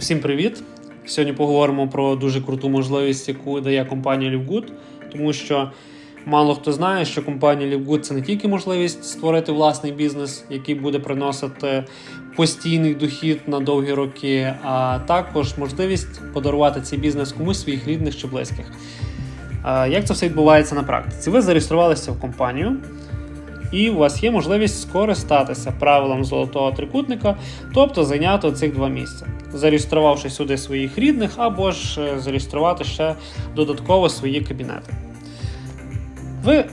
Всім привіт! Сьогодні поговоримо про дуже круту можливість, яку дає компанія LiveGood, тому що мало хто знає, що компанія LiveGood – це не тільки можливість створити власний бізнес, який буде приносити постійний дохід на довгі роки, а також можливість подарувати цей бізнес комусь своїх рідних чи близьких. Як це все відбувається на практиці? Ви зареєструвалися в компанію, і у вас є можливість скористатися правилом золотого трикутника, тобто зайняти цих два місця, зареєструвавши сюди своїх рідних, або ж е, зареєструвати ще додатково свої кабінети. Ви,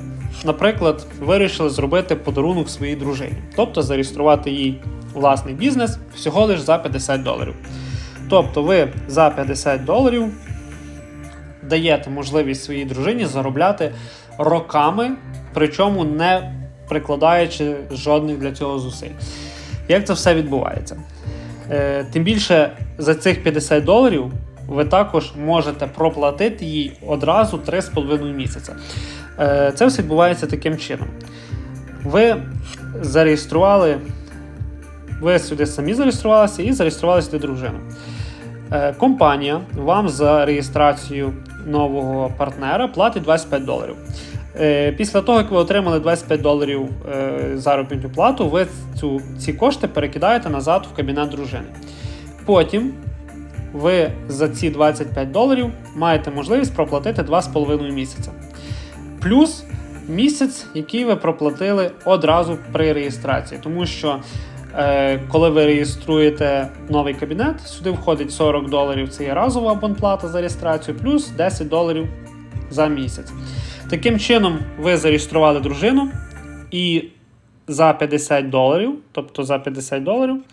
наприклад, вирішили зробити подарунок своїй дружині, тобто зареєструвати їй власний бізнес всього лише за 50 доларів. Тобто ви за 50 доларів даєте можливість своїй дружині заробляти роками, причому не прикладаючи жодних для цього зусиль. Як це все відбувається? Е, тим більше за цих 50 доларів ви також можете проплатити їй одразу 3,5 місяця. Е, це все відбувається таким чином. Ви зареєстрували, ви сюди самі зареєструвалися і зареєстрували сюди дружину. Е, компанія вам за реєстрацію нового партнера платить 25 доларів. Е, Після того, як ви отримали 25 доларів е, заробітну плату, ви цю, ці кошти перекидаєте назад в кабінет дружини. Потім ви за ці 25 доларів маєте можливість проплатити 2,5 місяця. Плюс місяць, який ви проплатили одразу при реєстрації. Тому що е, коли ви реєструєте новий кабінет, сюди входить 40 доларів, це є разова абонплата за реєстрацію, плюс 10 доларів за місяць. Таким чином, ви зареєстрували дружину і за 50 доларів, тобто за 50 доларів,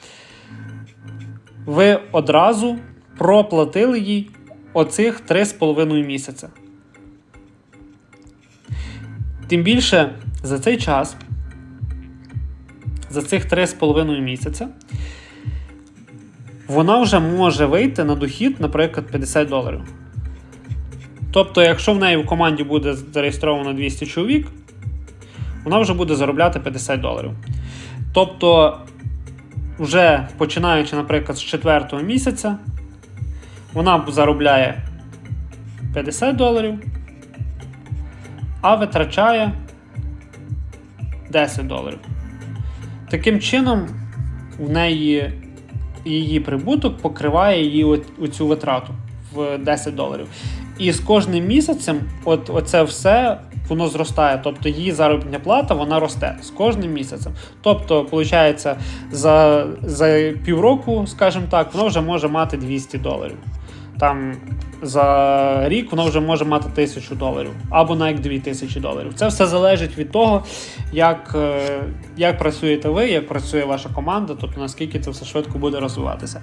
ви одразу проплатили їй оцих 3,5 місяця. Тим більше за цей час, за цих 3,5 місяця, вона вже може вийти на дохід, наприклад, 50 доларів. Тобто, якщо в неї в команді буде зареєстровано 200 чоловік, вона вже буде заробляти 50 доларів. Тобто, вже починаючи, наприклад, з 4 місяця, вона заробляє 50 доларів, а витрачає 10 доларів. Таким чином, в неї її прибуток покриває її оцю витрату в 10 доларів. І з кожним місяцем, от оце все воно зростає. Тобто її заробітня плата вона росте з кожним місяцем. Тобто, виходить, за за півроку, скажімо так, воно вже може мати 200 доларів. Там за рік воно вже може мати 1000 доларів або навіть 2000 доларів. Це все залежить від того, як е, як працюєте ви, як працює ваша команда, тобто наскільки це все швидко буде розвиватися.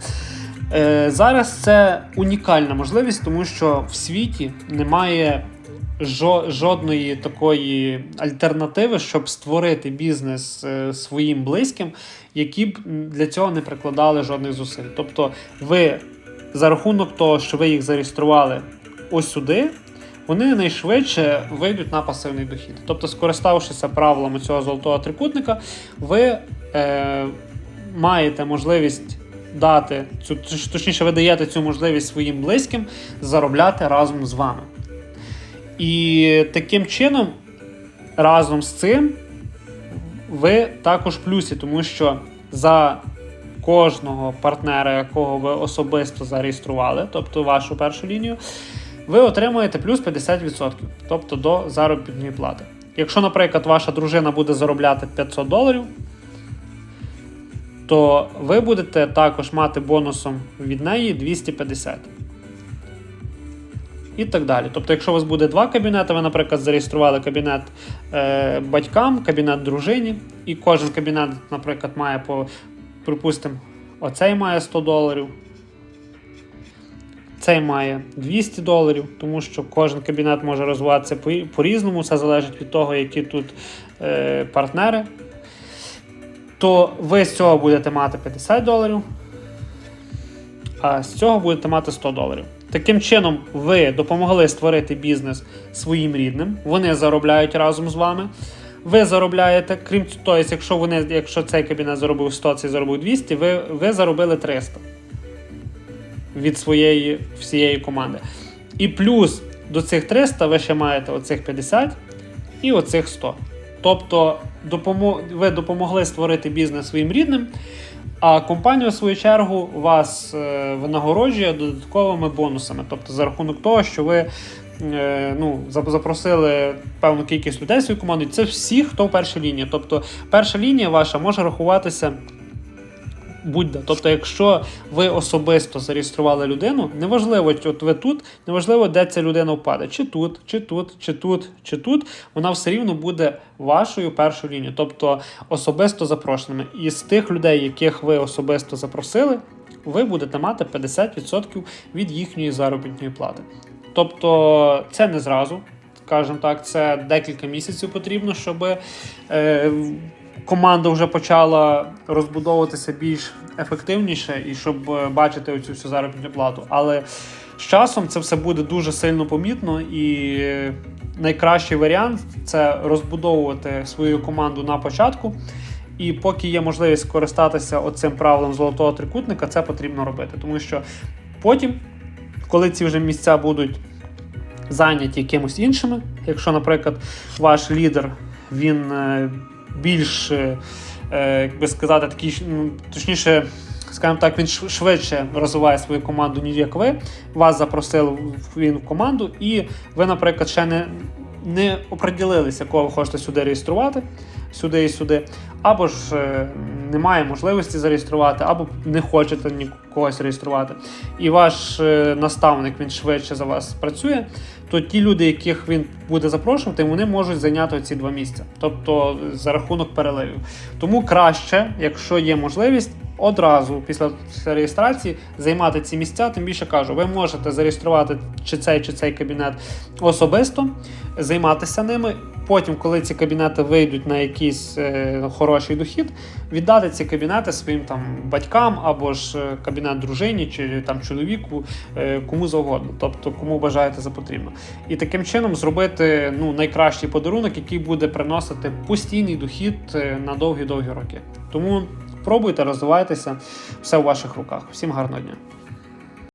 Е, зараз це унікальна можливість, тому що в світі немає жодної такої альтернативи, щоб створити бізнес е, своїм близьким, які б для цього не прикладали жодних зусиль. Тобто, ви за рахунок того, що ви їх зареєстрували ось сюди. Вони найшвидше вийдуть на пасивний дохід. Тобто, скориставшися правилами цього золотого трикутника, ви е, маєте можливість дати цю, точніше, ви даєте цю можливість своїм близьким заробляти разом з вами. І таким чином, разом з цим, ви також плюсі, тому що за кожного партнера, якого ви особисто зареєстрували, тобто вашу першу лінію, ви отримуєте плюс 50%, тобто до заробітної плати. Якщо, наприклад, ваша дружина буде заробляти 500 доларів, то ви будете також мати бонусом від неї 250. І так далі. Тобто, якщо у вас буде два кабінети, ви, наприклад, зареєстрували кабінет е, батькам, кабінет дружині, і кожен кабінет, наприклад, має по, припустимо, оцей має 100 доларів. Цей має 200 доларів, тому що кожен кабінет може розвиватися по-різному, все залежить від того, які тут е, партнери то ви з цього будете мати 50 доларів, а з цього будете мати 100 доларів. Таким чином, ви допомогли створити бізнес своїм рідним, вони заробляють разом з вами. Ви заробляєте, крім того, якщо вони, якщо цей кабінет заробив 100, цей заробив 200, ви ви заробили 300. від своєї всієї команди. І плюс до цих 300 ви ще маєте оцих 50 і оцих 100. Тобто. Ви допомогли створити бізнес своїм рідним, а компанія, в свою чергу, вас е, винагороджує додатковими бонусами. Тобто, за рахунок того, що ви е, ну, запросили певну кількість людей свою команду, це всі, хто в першій лінії. Тобто, перша лінія ваша може рахуватися будь-де. Тобто, якщо ви особисто зареєстрували людину, неважливо, от ви тут, неважливо, де ця людина впаде, чи тут, чи тут, чи тут, чи тут, вона все рівно буде вашою першою лінією, тобто особисто запрошеними. І з тих людей, яких ви особисто запросили, ви будете мати 50% від їхньої заробітної плати. Тобто, це не зразу. Скажімо так, це декілька місяців потрібно, щоб е, команда вже почала розбудовуватися більш ефективніше і щоб е, бачити оцю всю заробітну плату. Але з часом це все буде дуже сильно помітно, і найкращий варіант це розбудовувати свою команду на початку. І поки є можливість скористатися оцим правилом золотого трикутника, це потрібно робити. Тому що потім, коли ці вже місця будуть зайняті якимось іншими, якщо, наприклад, ваш лідер він е, більш, е, е, як би сказати, такий, ну, точніше, скажімо так, він швидше розвиває свою команду, ніж як ви. Вас запросили в- він в команду, і ви, наприклад, ще не, не оприділилися, кого ви хочете сюди реєструвати, сюди і сюди. Або ж е, немає можливості зареєструвати, або не хочете нікогось реєструвати. І ваш е, наставник він швидше за вас працює, то ті люди, яких він буде запрошувати, вони можуть зайняти ці два місця, тобто за рахунок переливів. Тому краще, якщо є можливість, одразу після реєстрації займати ці місця. Тим більше кажу, ви можете зареєструвати чи цей чи цей кабінет особисто, займатися ними. Потім, коли ці кабінети вийдуть на якийсь е, хороший дохід, віддати ці кабінети своїм там батькам або ж е, кабінет дружині чи там чоловіку, е, кому завгодно, тобто кому бажаєте за потрібно. І таким чином зробити ну, найкращий подарунок, який буде приносити постійний дохід е, на довгі-довгі роки. Тому пробуйте, розвивайтеся, все в ваших руках. Всім гарного дня!